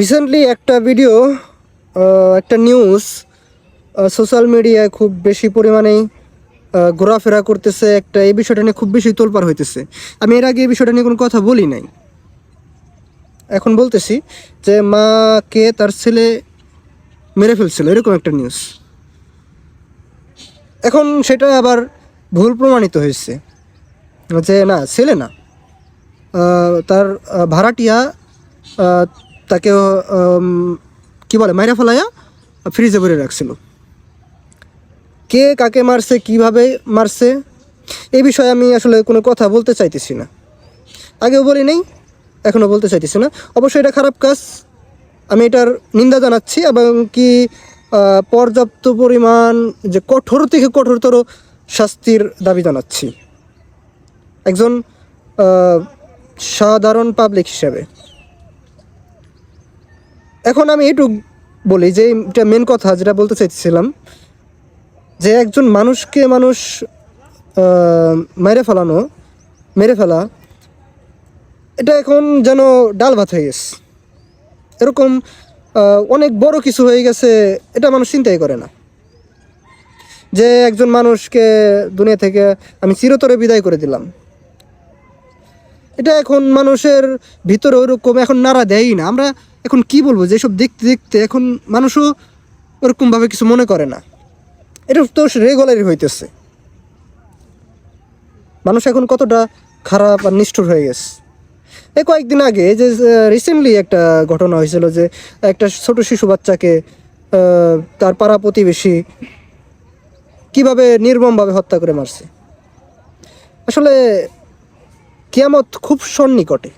Recently একটা video একটা news social মিডিয়ায় খুব বেশি পরিমাণেই ঘোরাফেরা করতেছে, একটা এই বিষয়টা নিয়ে খুব বেশি তোলপাড় হইতেছে। আমি এর আগে এই বিষয়টা নিয়ে কোনো কথা বলি নাই। এখন বলতেছি যে মাকে তার ছেলে মেরে ফেলছিল, এরকম একটা নিউজ এখন সেটা আবার ভুল প্রমাণিত হয়েছে। যে না, ছেলে না। তার ভাড়াটিয়া তাকে কি বলে, মাইরা ফেলাইয়া ফ্রিজে ভরে রাখছিল। কে কাকে মারছে, কীভাবে মারছে এই বিষয়ে আমি আসলে কোনো কথা বলতে চাইতেছি না। আগেও বলি নেই এখনও বলতে চাইতেছি না। অবশ্যই এটা খারাপ কাজ। আমি এটার নিন্দা জানাচ্ছি এবং কি পর্যাপ্ত পরিমাণ যে কঠোর থেকে কঠোরতর শাস্তির দাবি জানাচ্ছি। একজন সাধারণ পাবলিক হিসেবে। এখন আমি এইটুক বলি যে এটা মেন কথা যেটা বলতে চাইছিলাম যে একজন মানুষকে মানুষ মেরে ফেলানো, মেরে ফেলা, এটা এখন যেন ডাল ভাত হয়ে গেছে। এরকম অনেক বড় কিছু হয়ে গেছে, এটা মানুষ চিন্তাই করে না। যে একজন মানুষকে দুনিয়া থেকে আমি চিরতরে বিদায় করে দিলাম। এটা এখন মানুষের ভিতরে ওরকম এখন নাড়া দেয়ই না। আমরা এখন কি বলব যে সব দেখতে দেখতে এখন মানুষও ওরকমভাবে কিছু মনে করে না। এটা তো রেগুলারই হইতেছে। মানুষ এখন কতটা খারাপ আর নিষ্ঠুর হয়ে গেছে। এই কয়েকদিন আগে যে রিসেন্টলি একটা ঘটনা হয়েছিল যে, একটা ছোট শিশু বাচ্চাকে তার পাড়া প্রতিবেশী কীভাবে নির্মমভাবে হত্যা করে মারছে। আসলে কিয়ামত খুব সন্নিকটে।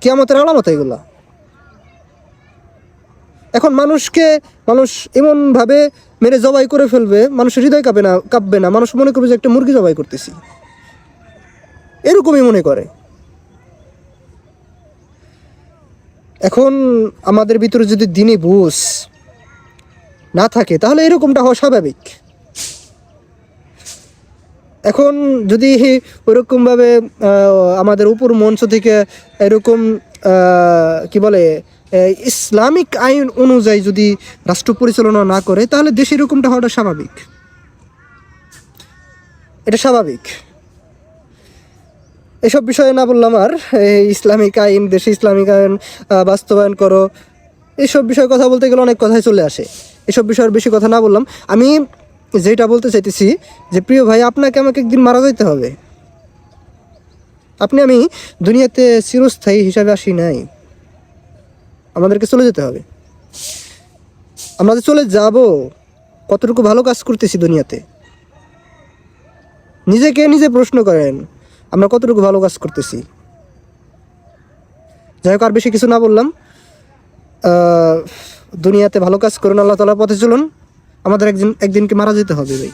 কিয়ামতের আলামত এগুলা। এখন মানুষকে, মানুষ এমনভাবে মেরে জবাই করে ফেলবে, মানুষের হৃদয় কাঁপে না, কাঁপবে না। মানুষ মনে করবে যে একটা মুরগি জবাই করতেছি। এরকমই মনে করে। এখন আমাদের ভিতরে যদি দিনই বুঝ না থাকে, তাহলে এরকমটা হওয়া স্বাভাবিক। এখন যদি ওরকমভাবে আমাদের উপর মঞ্চ থেকে এরকম কি বলে ইসলামিক আইন অনুযায়ী যদি রাষ্ট্র পরিচালনা না করে, তাহলে দেশে এরকমটা হওয়াটা স্বাভাবিক। এটা স্বাভাবিক। এসব বিষয়ে না বললাম আর ইসলামিক আইন, দেশে ইসলামিক আইন বাস্তবায়ন করো এইসব বিষয়ে কথা বলতে গেলে অনেক কথাই চলে আসে। এসব বিষয়ের বেশি কথা না বললাম। আমি যেটা বলতে চাইতেছি যে, প্রিয় ভাই, আপনাকে আমাকে একদিন মারা যাইতে হবে। আপনি আমি দুনিয়াতে চিরস্থায়ী হিসাবে আসি নাই। আমাদেরকে চলে যেতে হবে। আমরা যে চলে যাব, কতটুকু ভালো কাজ করতেছি দুনিয়াতে। নিজেকে নিজে প্রশ্ন করেন, আমরা কতটুকু ভালো কাজ করতেছি। যাই হোক, আর বেশি কিছু না বললাম। দুনিয়াতে ভালো কাজ করুন, আল্লাহ তালার পথে চলুন। আমাদের একজন একদিনকে মারা যেতে হবে ভাই।